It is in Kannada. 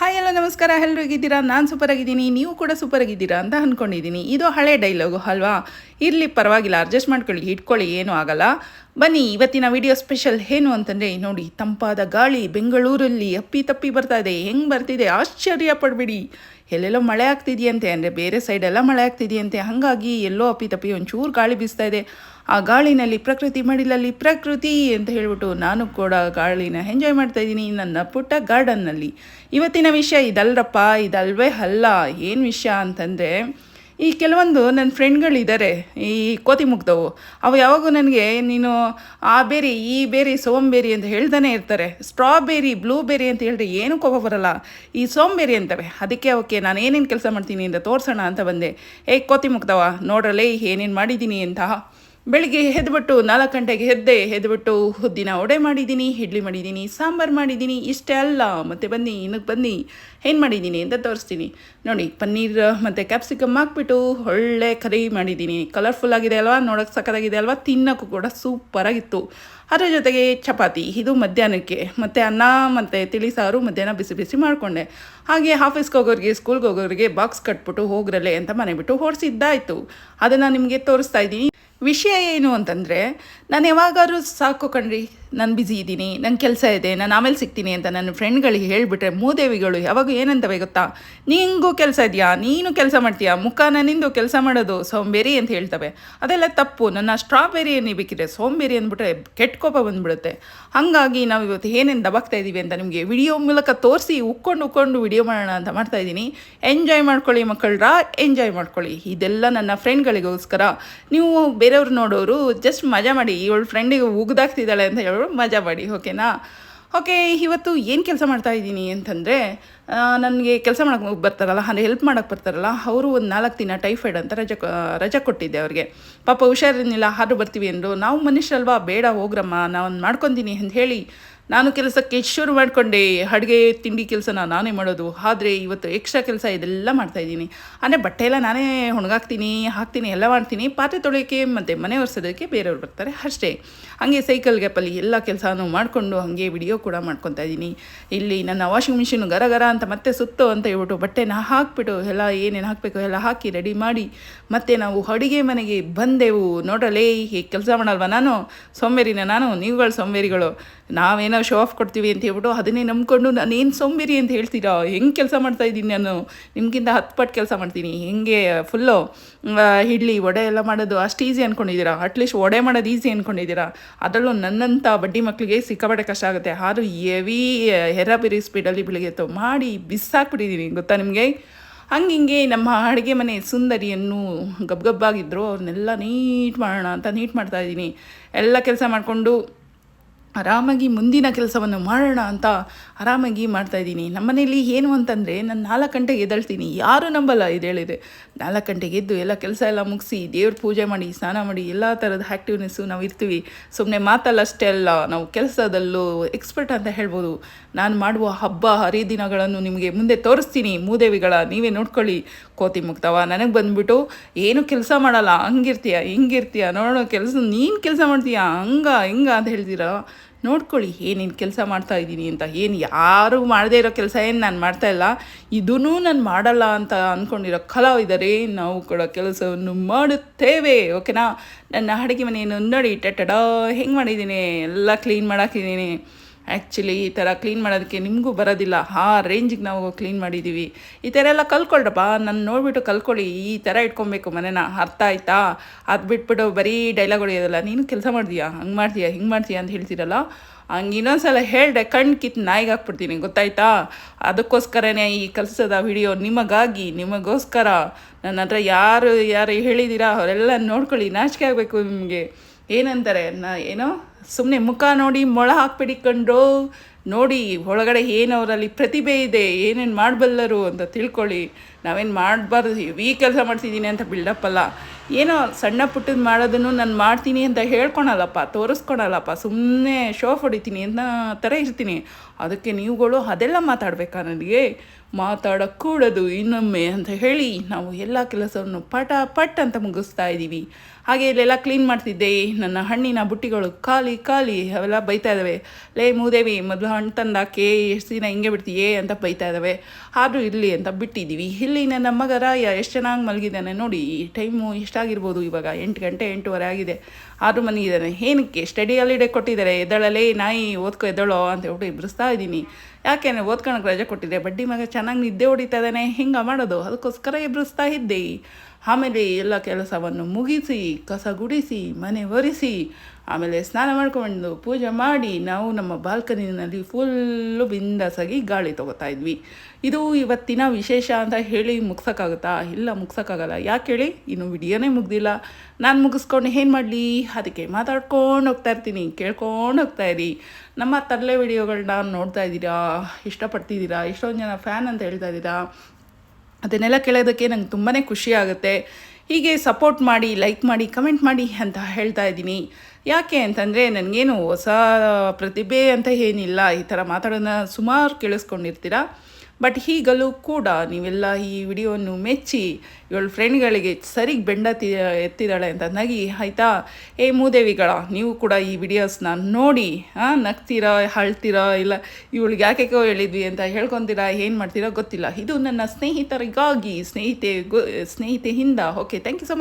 ಹಾಯ್ ಎಲ್ಲ ನಮಸ್ಕಾರ. ಎಲ್ಲರೂ ಹೇಗಿದ್ದೀರಾ? ನಾನು ಸೂಪರ್ ಆಗಿದ್ದೀನಿ. ನೀವು ಕೂಡ ಸೂಪರ್ ಆಗಿದ್ದೀರಾ ಅಂತ ಅಂದ್ಕೊಂಡಿದ್ದೀನಿ ಇದು ಹಳೆ ಡೈಲಾಗು ಅಲ್ವಾ? ಇರಲಿ, ಪರವಾಗಿಲ್ಲ. ಅಡ್ಜಸ್ಟ್ ಮಾಡ್ಕೊಳ್ಳಿ. ಇಟ್ಕೊಳ್ಳಿ. ಏನೂ ಆಗಲ್ಲ. ಬನ್ನಿ, ಇವತ್ತಿನ ವಿಡಿಯೋ ಸ್ಪೆಷಲ್ ಏನು ಅಂತಂದರೆ, ನೋಡಿ, ತಂಪಾದ ಗಾಳಿ, ಬೆಂಗಳೂರಲ್ಲಿ ಅಪ್ಪಿ ತಪ್ಪಿ ಬರ್ತಾ ಇದೆ. ಹೆಂಗೆ ಬರ್ತಿದೆ? ಆಶ್ಚರ್ಯ ಪಡಬೇಡಿ. ಎಲ್ಲೆಲ್ಲೋ ಮಳೆ ಆಗ್ತಿದೆಯಂತೆ. ಅಂದರೆ ಬೇರೆ ಸೈಡೆಲ್ಲ ಮಳೆ ಆಗ್ತಿದೆಯಂತೆ. ಹಾಗಾಗಿ ಎಲ್ಲೋ ಅಪ್ಪಿ ತಪ್ಪಿ ಒಂಚೂರು ಗಾಳಿ ಬೀಸ್ತಾ ಇದೆ. ಆ ಗಾಳಿನಲ್ಲಿ ಪ್ರಕೃತಿ ಮಡಿಲಲ್ಲಿ ಪ್ರಕೃತಿ ಅಂತ ಹೇಳಿಬಿಟ್ಟು ನಾನು ಕೂಡ ಗಾಳಿನ ಎಂಜಾಯ್ ಮಾಡ್ತಾ ಇದ್ದೀನಿ ನನ್ನ ಪುಟ್ಟ ಗಾರ್ಡನ್ನಲ್ಲಿ ಇವತ್ತಿನ ವಿಷಯ ಇದಲ್ರಪ್ಪ, ಇದಲ್ವೇ ಅಲ್ಲ, ಏನು ವಿಷಯ ಅಂತಂದರೆ, ಈ ಕೆಲವೊಂದು ನನ್ನ ಫ್ರೆಂಡ್ಗಳಿದ್ದಾರೆ ಈ ಕೋತಿ ಮುಗ್ದವು. ಅವು ಯಾವಾಗೂ ನನಗೆ, ನೀನು ಆ ಬೇರಿ ಈ ಬೇರಿ ಸೋಂಬೇರಿ ಅಂತ ಹೇಳ್ತಾನೆ ಇರ್ತಾರೆ. ಸ್ಟ್ರಾಬೆರಿ ಬ್ಲೂಬೆರಿ ಅಂತ ಹೇಳಿದ್ರೆ ಏನು ಕೋಪ ಬರಲ್ಲ. ಈ ಸೋಂಬೇರಿ ಅಂತವೆ ಅದಕ್ಕೆ ಅವಕ್ಕೆ ನಾನು ಏನೇನು ಕೆಲಸ ಮಾಡ್ತೀನಿ ಅಂತ ತೋರಿಸೋಣ ಅಂತ ಬಂದೆ. ಏ ಕೋತಿ ಮುಗ್ದವ ನೋಡ್ರಲ್ಲೇ ಏನೇನು ಮಾಡಿದ್ದೀನಿ ಅಂತ. ಬೆಳಿಗ್ಗೆ ಎದ್ಬಿಟ್ಟು ನಾಲ್ಕು ಗಂಟೆಗೆ ಎದ್ದೆ ಎದ್ಬಿಟ್ಟು ಉದ್ದಿನ ಒಡೆ ಮಾಡಿದ್ದೀನಿ, ಇಡ್ಲಿ ಮಾಡಿದ್ದೀನಿ, ಸಾಂಬಾರು ಮಾಡಿದ್ದೀನಿ, ಇಷ್ಟೇ ಅಲ್ಲ. ಮತ್ತು ಬನ್ನಿ ಇನ್ನಕ್ಕೆ ಬನ್ನಿ. ಏನು ಮಾಡಿದ್ದೀನಿ ಅಂತ ತೋರಿಸ್ತೀನಿ. ನೋಡಿ, ಪನ್ನೀರ್ ಮತ್ತು ಕ್ಯಾಪ್ಸಿಕಮ್ ಹಾಕ್ಬಿಟ್ಟು ಒಳ್ಳೆ ಕರಿ ಮಾಡಿದ್ದೀನಿ. ಕಲರ್ಫುಲ್ ಆಗಿದೆ ಅಲ್ವಾ? ನೋಡೋಕೆ ಸಕ್ಕತ್ತಾಗಿದೆ ಅಲ್ವಾ? ತಿನ್ನೋಕ್ಕೂ ಕೂಡ ಸೂಪರಾಗಿತ್ತು ಅದರ ಜೊತೆಗೆ ಚಪಾತಿ. ಇದು ಮಧ್ಯಾಹ್ನಕ್ಕೆ. ಮತ್ತು ಅನ್ನ, ಮತ್ತು ತಿಳಿ ಸಾರು ಮಧ್ಯಾಹ್ನ ಬಿಸಿ ಬಿಸಿ ಮಾಡಿಕೊಂಡೆ. ಹಾಗೆ ಆಫೀಸ್ಗೆ ಹೋಗೋರಿಗೆ ಸ್ಕೂಲ್ಗೆ ಹೋಗೋರಿಗೆ ಬಾಕ್ಸ್ ಕಟ್ಬಿಟ್ಟು ಹೋಗ್ರಲ್ಲೇ ಅಂತ ಮನೆ ಬಿಟ್ಟು ಹೊಡಿಸಿದ್ದಾಯಿತು ಅದನ್ನು ನಿಮಗೆ ತೋರಿಸ್ತಾ ಇದ್ದೀನಿ. ವಿಷಯ ಏನು ಅಂತಂದರೆ ನಾನು ಯಾವಾಗಾದ್ರೂ ಸಾಕು ಕಣ್ರಿ. ನಾನು ಬ್ಯುಸಿ ಇದ್ದೀನಿ ನನ್ನ ಕೆಲಸ ಇದೆ, ನಾನು ಆಮೇಲೆ ಸಿಗ್ತೀನಿ ಅಂತ ನನ್ನ ಫ್ರೆಂಡ್ಗಳಿಗೆ ಹೇಳಿಬಿಟ್ರೆ, ಮೂದೇವಿಗಳು, ಯಾವಾಗ ಏನಂತವೆ ಗೊತ್ತಾ? ನಿಂಗೂ ಕೆಲಸ ಇದೆಯಾ? ನೀನು ಕೆಲಸ ಮಾಡ್ತೀಯಾ? ಮುಖ ನಿಂದು ಕೆಲಸ ಮಾಡೋದು, ಸೋಂಬೇರಿ ಅಂತ ಹೇಳ್ತವೆ. ಅದೆಲ್ಲ ತಪ್ಪು. ನನ್ನ ಸ್ಟ್ರಾಬೆರಿ ಏನೇ ಬೇಕಿದೆ ಸೋಂಬೇರಿ ಅಂದ್ಬಿಟ್ರೆ ಕೆಟ್ಟ ಕೋಪ ಬಂದ್ಬಿಡುತ್ತೆ. ಹಾಗಾಗಿ ನಾವು ಇವತ್ತು ಏನೇನು ದಬಾಕ್ತಾ ಇದ್ದೀವಿ ಅಂತ ನಿಮಗೆ ವಿಡಿಯೋ ಮೂಲಕ ತೋರಿಸಿ ಉಕ್ಕೊಂಡು ಉಕ್ಕೊಂಡು ವಿಡಿಯೋ ಮಾಡೋಣ ಅಂತ ಮಾಡ್ತಾ ಇದ್ದೀನಿ ಎಂಜಾಯ್ ಮಾಡ್ಕೊಳ್ಳಿ ಮಕ್ಕಳ್ರ ಎಂಜಾಯ್ ಮಾಡ್ಕೊಳ್ಳಿ. ಇದೆಲ್ಲ ನನ್ನ ಫ್ರೆಂಡ್ಗಳಿಗೋಸ್ಕರ ನೀವು ಬೇರೆಯವ್ರು ನೋಡೋರು ಜಸ್ಟ್ ಮಜಾ ಮಾಡಿ ಇವಳು ಫ್ರೆಂಡಿಗೆ ಉಗ್ದಾಗ್ತಿದ್ದಾಳೆ ಅಂತ ಹೇಳೋರು ಮಜಾ ಮಾಡಿ, ಓಕೆನಾ? ಓಕೆ, ಇವತ್ತು ಏನು ಕೆಲಸ ಮಾಡ್ತಾ ಇದ್ದೀನಿ ಅಂತಂದರೆ ನನಗೆ ಕೆಲಸ ಮಾಡೋಕೆ ಬರ್ತಾರಲ್ಲ, ಅಂದರೆ ಹೆಲ್ಪ್ ಮಾಡೋಕ್ಕೆ ಬರ್ತಾರಲ್ಲ, ಅವರು ಒಂದು ನಾಲ್ಕು ದಿನ ಟೈಫಾಯ್ಡ್ ಅಂತ ರಜೆ ರಜೆ ಕೊಟ್ಟಿದ್ದೆ ಅವ್ರಿಗೆ. ಪಾಪ ಹುಷಾರಿರಲಿಲ್ಲ ಹಾರು ಬರ್ತೀವಿ ಅಂದರು, ನಾವು ಮನುಷ್ಯರಲ್ವಾ, ಬೇಡ ಹೋಗ್ರಮ್ಮ, ನಾನು ಮಾಡ್ಕೊತೀನಿ ಅಂತ ಹೇಳಿ ನಾನು ಕೆಲಸಕ್ಕೆ ಶುರು ಮಾಡಿಕೊಂಡೆ, ಅಡುಗೆ, ತಿಂಡಿ ಕೆಲಸನ ನಾನೇ ಮಾಡೋದು. ಆದರೆ ಇವತ್ತು ಎಕ್ಸ್ಟ್ರಾ ಕೆಲಸ ಇದೆಲ್ಲ ಮಾಡ್ತಾಯಿದ್ದೀನಿ ಅಂದರೆ ಬಟ್ಟೆ ಎಲ್ಲ ನಾನೇ ಒಣಗಾಕ್ತೀನಿ, ಹಾಕ್ತೀನಿ, ಎಲ್ಲ ಮಾಡ್ತೀನಿ. ಪಾತ್ರೆ ತೊಳೆಯೋಕ್ಕೆ ಮತ್ತು ಮನೆ ಒರೆಸೋದಕ್ಕೆ ಬೇರೆಯವ್ರು ಬರ್ತಾರೆ ಅಷ್ಟೇ. ಹಾಗೆ ಸೈಕಲ್ ಗ್ಯಾಪಲ್ಲಿ ಎಲ್ಲ ಕೆಲಸನೂ ಮಾಡಿಕೊಂಡು ಹಾಗೆ ವಿಡಿಯೋ ಕೂಡ ಮಾಡ್ಕೊತಾ ಇದ್ದೀನಿ. ಇಲ್ಲಿ ನನ್ನ ವಾಷಿಂಗ್ ಮಿಷಿನ್ ಗರ ಗರ ಅಂತ ಮತ್ತೆ ಸುತ್ತು ಅಂತ ಹೇಳ್ಬಿಟ್ಟು ಬಟ್ಟೆನ ಹಾಕ್ಬಿಟ್ಟು ಎಲ್ಲ ಏನೇನು ಹಾಕಬೇಕು ಎಲ್ಲ ಹಾಕಿ ರೆಡಿ ಮಾಡಿ ಮತ್ತೆ ನಾವು ಅಡುಗೆ ಮನೆಗೆ ಬಂದೆವು. ನೋಡ್ರಲೇ, ಹೀಗೆ ಕೆಲಸ ಮಾಡಲ್ವ ನಾನು? ಸೋಂಬೇರಿನ ನಾನು, ನೀವುಗಳು ಸೋಂಬೇರಿಗಳು. ನಾವೇನೋ ಶೋ ಆಫ್ ಕೊಡ್ತೀವಿ ಅಂತ ಹೇಳ್ಬಿಟ್ಟು ಅದನ್ನೇ ನಂಬ್ಕೊಂಡು ನಾನೇನು ಸೋಂಬೇರಿ ಅಂತ ಹೇಳ್ತೀರಾ? ಹೆಂಗೆ ಕೆಲಸ ಮಾಡ್ತಾ ಇದ್ದೀನಿ ನಾನು? ನಿಮಗಿಂತ ಹತ್ತು ಪಟ್ಟು ಕೆಲಸ ಮಾಡ್ತೀನಿ. ಹೆಂಗೆ ಫುಲ್ಲು ಇಡ್ಲಿ, ವಡೆ ಎಲ್ಲ ಮಾಡೋದು ಅಷ್ಟು ಈಸಿ ಅಂದ್ಕೊಂಡಿದ್ದೀರಾ ಅಟ್ಲೀಸ್ಟ್ ವಡೆ ಮಾಡೋದು ಈಸಿ ಅಂದ್ಕೊಂಡಿದ್ದೀರಾ ಅದರಲ್ಲೂ ನನ್ನಂಥ ಬಡ್ಡಿ ಮಕ್ಕಳಿಗೆ ಸಿಕ್ಕಾಪಟ್ಟೆ ಕಷ್ಟ ಆಗುತ್ತೆ. ಆದರೂ ಎವಿ ಹೆರಾಬಿರಿ ಸ್ಪೀಡಲ್ಲಿ ಬೆಳಿಗ್ಗೆ ಮಾಡಿ ಬಿಸಾಕ್ಬಿಟ್ಟಿದ್ದೀನಿ, ಗೊತ್ತಾ ನಿಮಗೆ? ಹಂಗೆ ಹಿಂಗೆ ನಮ್ಮ ಅಡುಗೆ ಮನೆ ಸುಂದರಿಯನ್ನು ಗಬ್ಬಗಬ್ಬಾಗಿದ್ದರು ಅವ್ರನ್ನೆಲ್ಲ ನೀಟ್ ಮಾಡೋಣ ಅಂತ ನೀಟ್ ಮಾಡ್ತಾಯಿದ್ದೀನಿ ಎಲ್ಲ ಕೆಲಸ ಮಾಡಿಕೊಂಡು ಆರಾಮಾಗಿ ಮುಂದಿನ ಕೆಲಸವನ್ನು ಮಾಡೋಣ ಅಂತ ಆರಾಮಾಗಿ ಮಾಡ್ತಾಯಿದ್ದೀನಿ ನಮ್ಮ ಮನೇಲಿ ಏನು ಅಂತಂದರೆ ನಾನು ನಾಲ್ಕು ಗಂಟೆಗೆ ಎದ್ದಳ್ತೀನಿ. ಯಾರೂ ನಂಬಲ್ಲ ಇದು ಹೇಳಿದೆ ನಾಲ್ಕು ಗಂಟೆಗೆ ಎದ್ದು ಎಲ್ಲ ಕೆಲಸ ಎಲ್ಲ ಮುಗಿಸಿ ದೇವ್ರ ಪೂಜೆ ಮಾಡಿ, ಸ್ನಾನ ಮಾಡಿ, ಎಲ್ಲ ಥರದ ಆ್ಯಕ್ಟಿವ್ನೆಸ್ಸು ನಾವು ಇರ್ತೀವಿ. ಸುಮ್ಮನೆ ಮಾತಲ್ಲ ಅಷ್ಟೇ ಅಲ್ಲ, ನಾವು ಕೆಲಸದಲ್ಲೂ ಎಕ್ಸ್ಪರ್ಟ್ ಅಂತ ಹೇಳ್ಬೋದು. ನಾನು ಮಾಡುವ ಹಬ್ಬ, ಹರಿದಿನಗಳನ್ನು ನಿಮಗೆ ಮುಂದೆ ತೋರಿಸ್ತೀನಿ. ಮೂದೇವಿಗಳ, ನೀವೇ ನೋಡ್ಕೊಳ್ಳಿ. ಕೋತಿ ಮುಕ್ತವ, ನನಗೆ ಬಂದುಬಿಟ್ಟು ಏನು ಕೆಲಸ ಮಾಡಲ್ಲ. ಹಂಗಿರ್ತೀಯ, ಹಿಂಗಿರ್ತೀಯ, ನೋಡೋ ಕೆಲಸ, ನೀನು ಕೆಲಸ ಮಾಡ್ತೀಯಾ, ಹಂಗ, ಹಿಂಗ ಅಂತ ಹೇಳ್ತೀರಾ? ನೋಡ್ಕೊಳ್ಳಿ ಏನೇನು ಕೆಲಸ ಮಾಡ್ತಾ ಇದ್ದೀನಿ ಅಂತ. ಏನು ಯಾರು ಮಾಡದೇ ಇರೋ ಕೆಲಸ ಏನು ನಾನು ಮಾಡ್ತಾ ಇಲ್ಲ. ಇದೂ ನಾನು ಮಾಡಲ್ಲ ಅಂತ ಅಂದ್ಕೊಂಡಿರೋ ಕಲಾವಿದರೆ ನಾವು ಕೂಡ ಕೆಲಸವನ್ನು ಮಾಡುತ್ತೇವೆ, ಓಕೆನಾ? ನನ್ನ ಅಡುಗೆ ಮನೆಯನ್ನು ನೋಡಿ ಟಡಾ ಹೆಂಗೆ ಮಾಡಿದ್ದೀನಿ? ಎಲ್ಲ ಕ್ಲೀನ್ ಮಾಡಾಕಿದ್ದೀನಿ ಆ್ಯಕ್ಚುಲಿ ಈ ಥರ ಕ್ಲೀನ್ ಮಾಡೋದಕ್ಕೆ ನಿಮಗೂ ಬರೋದಿಲ್ಲ. ಆ ರೇಂಜಿಗೆ ನಾವು ಕ್ಲೀನ್ ಮಾಡಿದ್ದೀವಿ ಈ ಥರ ಎಲ್ಲ ಕಲ್ಕೊಳ್ರಪ್ಪ. ನಾನು ನೋಡಿಬಿಟ್ಟು ಕಲ್ಕೊಳ್ಳಿ. ಈ ಥರ ಇಟ್ಕೊಬೇಕು ಮನೇನ. ಅರ್ಥ ಆಯ್ತಾ? ಅದು ಬಿಟ್ಬಿಟ್ಟು ಬರೀ ಡೈಲಾಗ್ ಹೊಡೆಯೋದಲ್ಲ. ನೀನು ಕೆಲಸ ಮಾಡ್ತೀಯಾ? ಹಂಗೆ ಮಾಡ್ತೀಯಾ? ಹಿಂಗೆ ಮಾಡ್ತೀಯಾ ಅಂತ ಹೇಳ್ತೀರಲ್ಲ? ಹಂಗೆ ಇನ್ನೊಂದ್ಸಲ ಹೇಳಿದೆ ಕಣ್ಣು ಕಿತ್ತು ನಾಯಿಗೆ ಹಾಕ್ಬಿಡ್ತೀನಿ. ಗೊತ್ತಾಯ್ತಾ? ಅದಕ್ಕೋಸ್ಕರನೇ ಈ ಕೆಲಸದ ವಿಡಿಯೋ ನಿಮಗಾಗಿ, ನಿಮಗೋಸ್ಕರ. ನನ್ನ ಹತ್ರ ಯಾರು ಯಾರು ಹೇಳಿದ್ದೀರಾ? ಅವರೆಲ್ಲ ನೋಡ್ಕೊಳ್ಳಿ. ನಾಚಿಕೆ ಆಗಬೇಕು ನಿಮಗೆ. ಏನಂತಾರೆ? ನಾ, ಏನೋ? ಸುಮ್ಮನೆ ಮುಖ ನೋಡಿ ಮೊಳ ಹಾಕ್ಬಿಡಿಕೊಂಡು, ನೋಡಿ ಒಳಗಡೆ ಏನು ಅವರಲ್ಲಿ ಪ್ರತಿಭೆ ಇದೆ, ಏನೇನು ಮಾಡಬಲ್ಲರು ಅಂತ ತಿಳ್ಕೊಳ್ಳಿ. ನಾವೇನು ಮಾಡಬಾರ್ದು, ಈ ಕೆಲಸ ಮಾಡ್ತಿದ್ದೀನಿ ಅಂತ ಬಿಲ್ಡಪ್ ಅಲ್ಲ. ಏನೋ ಸಣ್ಣ ಪುಟ್ಟದ್ದು ಮಾಡೋದನ್ನು ನಾನು ಮಾಡ್ತೀನಿ ಅಂತ ಹೇಳ್ಕೊಳಲ್ಲಪ್ಪ, ತೋರಿಸ್ಕೊಳಲ್ಲಪ್ಪ ಸುಮ್ಮನೆ ಶೋ ಹೊಡಿತೀನಿ ಅಂತ ಥರ ಇರ್ತೀನಿ. ಅದಕ್ಕೆ ನೀವುಗಳು ಅದೆಲ್ಲ ಮಾತಾಡಬೇಕಾ ನನಗೆ? ಮಾತಾಡக்கூಡದು ಇನ್ನೊಮ್ಮೆ ಅಂತ ಹೇಳಿ ನಾವು ಎಲ್ಲ ಕೆಲಸವನ್ನು ಪಟ ಪಟ್ ಅಂತ ಮುಗಿಸ್ತಾ ಇದ್ದೀವಿ. ಹಾಗೆ ಇಲ್ಲೆಲ್ಲ ಕ್ಲೀನ್ ಮಾಡ್ತಿದ್ದೆ. ನನ್ನ ಹಣ್ಣಿನ ಬುಟ್ಟಿಗಳು ಖಾಲಿ ಖಾಲಿ ಅವೆಲ್ಲ ಬೈತಾ ಇದ್ದಾವೆ ಲೇ ಮೂದೇವಿ, ಮೊದಲು ಹಣ್ಣು ತಂದಾಕೆ, ಎಷ್ಟು ದಿನ ಹಿಂಗೆ ಬಿಡ್ತೀಯೇ ಅಂತ ಬೈತಾ ಇದ್ದಾವೆ ಆದರೂ ಇರಲಿ ಅಂತ ಬಿಟ್ಟಿದ್ದೀವಿ. ಇಲ್ಲಿ ನನ್ನ ಮಗ ರಾಯ ಎಷ್ಟು ಚೆನ್ನಾಗಿ ಮಲಗಿದ್ದಾನೆ ನೋಡಿ. ಈ ಟೈಮು ಎಷ್ಟಾಗಿರ್ಬೋದು ಇವಾಗ. ಎಂಟು ಗಂಟೆ ಎಂಟೂವರೆ ಆಗಿದೆ. ಆದರೂ ಇದ್ದಾನೆ. ಏನಕ್ಕೆ? ಸ್ಟಡಿ ಹಾಲಿಡೇ ಕೊಟ್ಟಿದ್ದಾರೆ. ಎದ್ದಳಲೇ ನಾಯಿ ಓದ್ಕೊ ಎದ್ದಳೋ ಅಂತ ಹೇಳ್ಬಿಟ್ಟು ಇಬ್ರಿಸ್ತಾ ಇದ್ದೀನಿ. ಯಾಕೆನೆ ಓದ್ಕೊಳಕ್ಕೆ ರಜೆ ಕೊಟ್ಟಿದ್ದೆ? ಬಡ್ಡಿ ಮಗ ಚೆನ್ನಾಗಿ ನಿದ್ದೆ ಹೊಡಿತಾ ಇದ್ದಾನೆ. ಹಿಂಗೆ ಮಾಡೋದು? ಅದಕ್ಕೋಸ್ಕರ ಇಬ್ಬರಿಸ್ತಾ ಇದ್ದೆ. ಆಮೇಲೆ ಎಲ್ಲ ಕೆಲಸವನ್ನು ಮುಗಿಸಿ, ಕಸ ಗುಡಿಸಿ, ಮನೆ ಒರೆಸಿ, ಆಮೇಲೆ ಸ್ನಾನ ಮಾಡ್ಕೊಂಡು ಪೂಜೆ ಮಾಡಿ ನಾವು ನಮ್ಮ ಬಾಲ್ಕನಿನಲ್ಲಿ ಫುಲ್ಲು ಬಿಂದಾಸಾಗಿ ಗಾಳಿ ತಗೋತಾ ಇದ್ವಿ. ಇದು ಇವತ್ತಿನ ವಿಶೇಷ ಅಂತ ಹೇಳಿ ಮುಗ್ಸೋಕ್ಕಾಗುತ್ತಾ? ಇಲ್ಲ, ಮುಗ್ಸೋಕ್ಕಾಗಲ್ಲ. ಯಾಕೆ ಹೇಳಿ? ಇನ್ನು ವಿಡಿಯೋನೇ ಮುಗ್ದಿಲ್ಲ. ನಾನು ಮುಗಿಸ್ಕೊಂಡು ಏನು ಮಾಡಲಿ? ಅದಕ್ಕೆ ಮಾತಾಡ್ಕೊಂಡು ಹೋಗ್ತಾ ಇರ್ತೀನಿ. ಕೇಳ್ಕೊಂಡು ಹೋಗ್ತಾ ಇರಿ. ನಮ್ಮ ತರಲೆ ವಿಡಿಯೋಗಳನ್ನ ನೋಡ್ತಾ ಇದ್ದೀರಾ? ಇಷ್ಟಪಡ್ತಿದ್ದೀರಾ? ಎಷ್ಟೊಂದು ಜನ ಫ್ಯಾನ್ ಅಂತ ಹೇಳ್ತಾ ಇದ್ದೀರಾ? ಅದನ್ನೆಲ್ಲ ಕೇಳೋದಕ್ಕೆ ನಂಗೆ ತುಂಬಾ ಖುಷಿ ಆಗುತ್ತೆ. ಹೀಗೆ ಸಪೋರ್ಟ್ ಮಾಡಿ ಲೈಕ್ ಮಾಡಿ ಕಮೆಂಟ್ ಮಾಡಿ ಅಂತ ಹೇಳ್ತಾ ಇದ್ದೀನಿ. ಯಾಕೆ ಅಂತಂದರೆ ನನಗೇನು ಹೊಸ ಪ್ರತಿಭೆ ಅಂತ ಏನಿಲ್ಲ. ಈ ಥರ ಮಾತಾಡೋದನ್ನ ಸುಮಾರು ಕೇಳಿಸ್ಕೊಂಡಿರ್ತೀರ? ಬಟ್ ಹೀಗಲೂ ಕೂಡ ನೀವೆಲ್ಲ ಈ ವಿಡಿಯೋವನ್ನು ಮೆಚ್ಚಿ ಇವಳು ಫ್ರೆಂಡ್ಗಳಿಗೆ ಸರಿಗೆ ಬೆಂಡ ತಿ, ಎತ್ತಿದ್ದಾಳೆ ಅಂತ ನಗಿ, ಆಯಿತಾ? ಏ ಮೂದೇವಿಗಳ, ನೀವು ಕೂಡ ಈ ವಿಡಿಯೋಸ್ನ ನೋಡಿ ಹಾಂ ನಗ್ತೀರಾ, ಅಳ್ತೀರಾ, ಇಲ್ಲ ಇವಳಿಗೆ ಯಾಕೆಕೋ ಹೇಳಿದ್ವಿ ಅಂತ ಹೇಳ್ಕೊತೀರಾ, ಏನು ಮಾಡ್ತೀರಾ ಗೊತ್ತಿಲ್ಲ. ಇದು ನನ್ನ ಸ್ನೇಹಿತರಿಗಾಗಿ, ಸ್ನೇಹಿತೆ ಸ್ನೇಹಿತೆಯಿಂದ. Okay thank you so much